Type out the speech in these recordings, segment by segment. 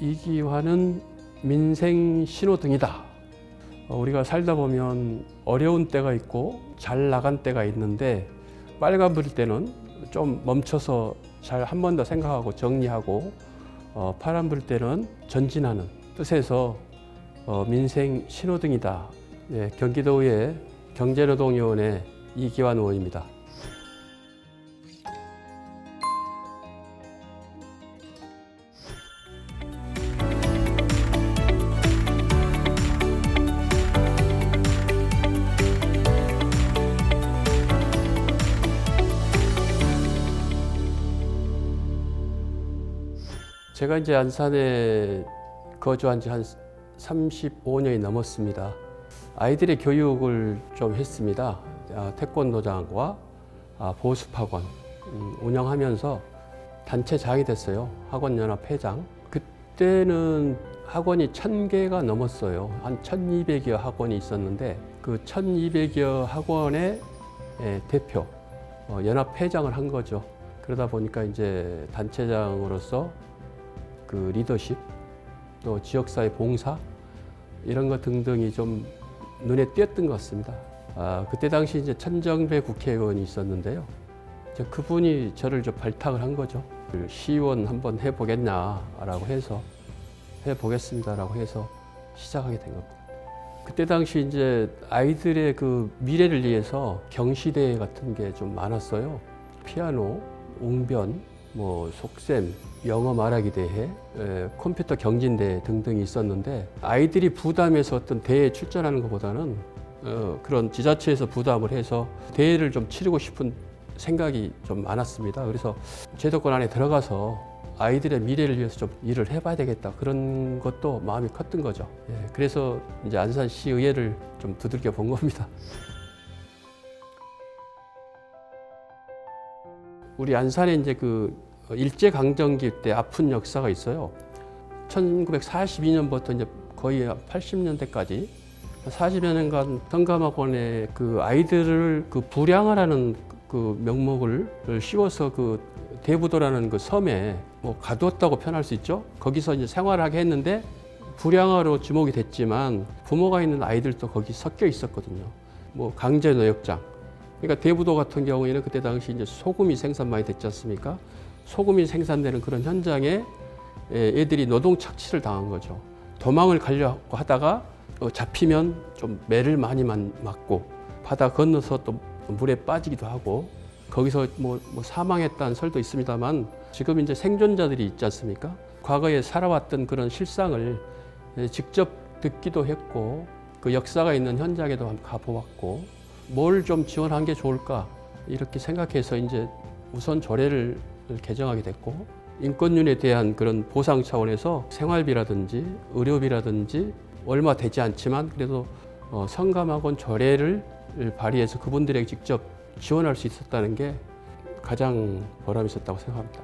이기환은 민생 신호등이다. 어, 우리가 살다 보면 어려운 때가 있고 잘 나간 때가 있는데 빨간불일 때는 좀 멈춰서 잘 한 번 더 생각하고 정리하고 어, 파란불일 때는 전진하는 뜻에서 어, 민생 신호등이다. 네, 경기도의 경제노동위원회 이기환 의원입니다. 제가 이제 안산에 거주한 지 한 35년이 넘었습니다. 아이들의 교육을 좀 했습니다. 아, 태권도장과 아, 보습학원 음, 운영하면서 단체장이 됐어요. 학원연합 회장. 그때는 학원이 1000개가 넘었어요. 한 1200여 학원이 있었는데 그 1200여 학원의 예, 대표, 어, 연합 회장을 한 거죠. 그러다 보니까 이제 단체장으로서 그 리더십 또 지역사회 봉사 이런 것 등등이 좀 눈에 띄었던 것 같습니다. 아, 그때 당시 이제 천정배 국회의원이 있었는데요. 그분이 저를 좀 발탁을 한 거죠. 그 시의원 한번 해보겠냐라고 해서 해보겠습니다라고 해서 시작하게 된 겁니다. 그때 당시 이제 아이들의 그 미래를 위해서 경시대회 같은 게 좀 많았어요. 피아노, 웅변, 뭐 속셈, 영어 말하기 대회, 에, 컴퓨터 경진대회 등등이 있었는데 아이들이 부담해서 어떤 대회에 출전하는 것보다는 어, 그런 지자체에서 부담을 해서 대회를 좀 치르고 싶은 생각이 좀 많았습니다. 그래서 제도권 안에 들어가서 아이들의 미래를 위해서 좀 일을 해봐야 되겠다 그런 것도 마음이 컸던 거죠. 예, 그래서 이제 안산시 의회를 좀 두들겨 본 겁니다. 우리 안산에 이제 그 일제 강점기 때 아픈 역사가 있어요. 1942년부터 이제 거의 80년대까지 40여 년간 성감학원에 그 아이들을 그 부량을 하는 그 명목을 씌워서 그 대부도라는 그 섬에 뭐 가두었다고 표현할 수 있죠. 거기서 이제 생활하게 했는데 불량화로 지목이 됐지만 부모가 있는 아이들도 거기 섞여 있었거든요. 뭐 강제 노역장. 그러니까 대부도 같은 경우에는 그때 당시 이제 소금이 생산 많이 됐지 않습니까? 소금이 생산되는 그런 현장에 예, 애들이 노동 착취를 당한 거죠. 도망을 가려고 하다가 어, 잡히면 좀 매를 많이 만- 맞고 바다 건너서 또 물에 빠지기도 하고 거기서 뭐, 뭐 사망했다는 설도 있습니다만 지금 이제 생존자들이 있지 않습니까? 과거에 살아왔던 그런 실상을 예, 직접 듣기도 했고 그 역사가 있는 현장에도 가보았고 뭘 좀 지원한 게 좋을까 이렇게 생각해서 이제 우선 조례를 개정하게 됐고 인권윤에 대한 그런 보상 차원에서 생활비라든지 의료비라든지 얼마 되지 않지만 그래도 어, 성감학원 조례를 발의해서 그분들에게 직접 지원할 수 있었다는 게 가장 보람 있었다고 생각합니다.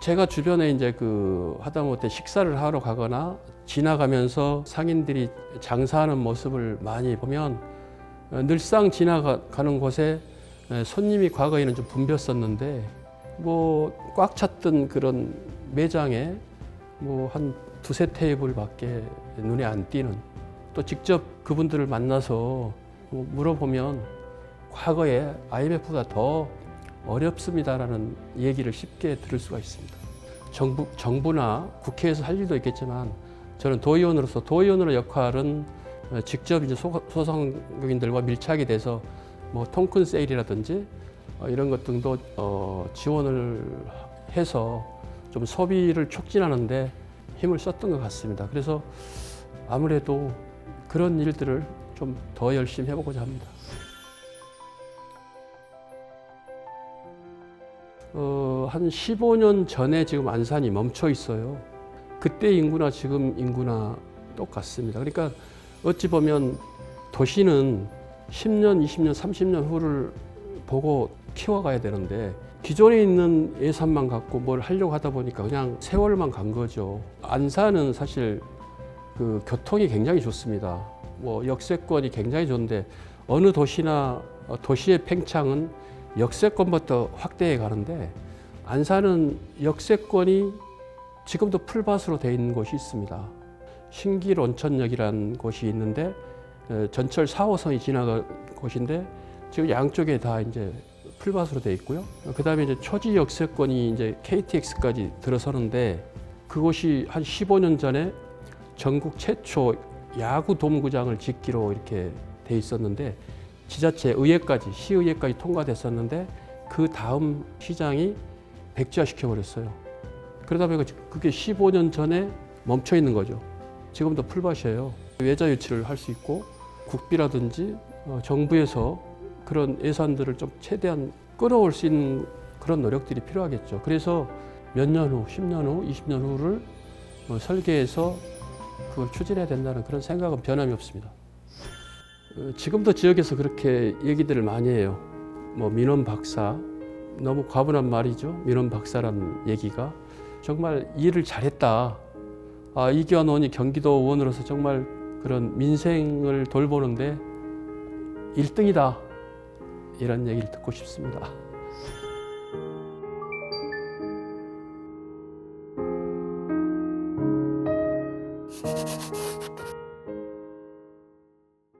제가 주변에 이제 그 하다못해 식사를 하러 가거나 지나가면서 상인들이 장사하는 모습을 많이 보면 어, 늘상 지나가는 곳에 에, 손님이 과거에는 좀 붐볐었는데 뭐 꽉 찼던 그런 매장에 뭐 한 두세 테이블밖에 눈에 안 띄는 또 직접 그분들을 만나서 뭐 물어보면 과거에 IMF보다 더 어렵습니다라는 얘기를 쉽게 들을 수가 있습니다. 정부, 정부나 국회에서 할 일도 있겠지만 저는 도의원으로서 도의원의 역할은 어, 직접 이제 소- 소상공인들과 밀착이 돼서 뭐 통큰 세일이라든지 어, 이런 것 등도 어, 지원을 해서 좀 소비를 촉진하는데 힘을 썼던 것 같습니다. 그래서 아무래도 그런 일들을 좀 더 열심히 해보고자 합니다. 어, 한 15년 전에 지금 안산이 멈춰 있어요. 그때 인구나 지금 인구나 똑같습니다. 그러니까 어찌 보면 도시는 10년, 20년, 30년 후를 보고 키워가야 되는데 기존에 있는 예산만 갖고 뭘 하려고 하다 보니까 그냥 세월만 간 거죠. 안산은 사실 그 교통이 굉장히 좋습니다. 뭐 역세권이 굉장히 좋은데 어느 도시나 어, 도시의 팽창은 역세권부터 확대해 가는데 안산은 역세권이 지금도 풀밭으로 되어 있는 곳이 있습니다. 신길 온천역이라는 곳이 있는데 어, 전철 4호선이 지나간 곳인데 지금 양쪽에 다 이제 풀밭으로 되어 있고요. 그다음에 이제 초지 역세권이 이제 KTX까지 들어서는데 그곳이 한 15년 전에 전국 최초 야구 돔구장을 짓기로 이렇게 돼 있었는데 지자체 의회까지 시의회까지 통과됐었는데 그 다음 시장이 백지화 시켜 버렸어요. 그러다 보니까 그게 15년 전에 멈춰 있는 거죠. 지금도 풀밭이에요. 외자 유치를 할 수 있고 국비라든지 어, 정부에서 그런 예산들을 좀 최대한 끌어올 수 있는 그런 노력들이 필요하겠죠. 그래서 몇 년 후, 10년 후, 20년 후를 어, 설계해서 그걸 추진해야 된다는 그런 생각은 변함이 없습니다. 어, 지금도 지역에서 그렇게 얘기들을 많이 해요. 뭐 민원 박사 너무 과분한 말이죠. 민원 박사라는 얘기가 정말 일을 잘했다. 아, 이기환 의원이 경기도 의원으로서 정말 그런 민생을 돌보는데 1등이다. 이런 얘기를 듣고 싶습니다.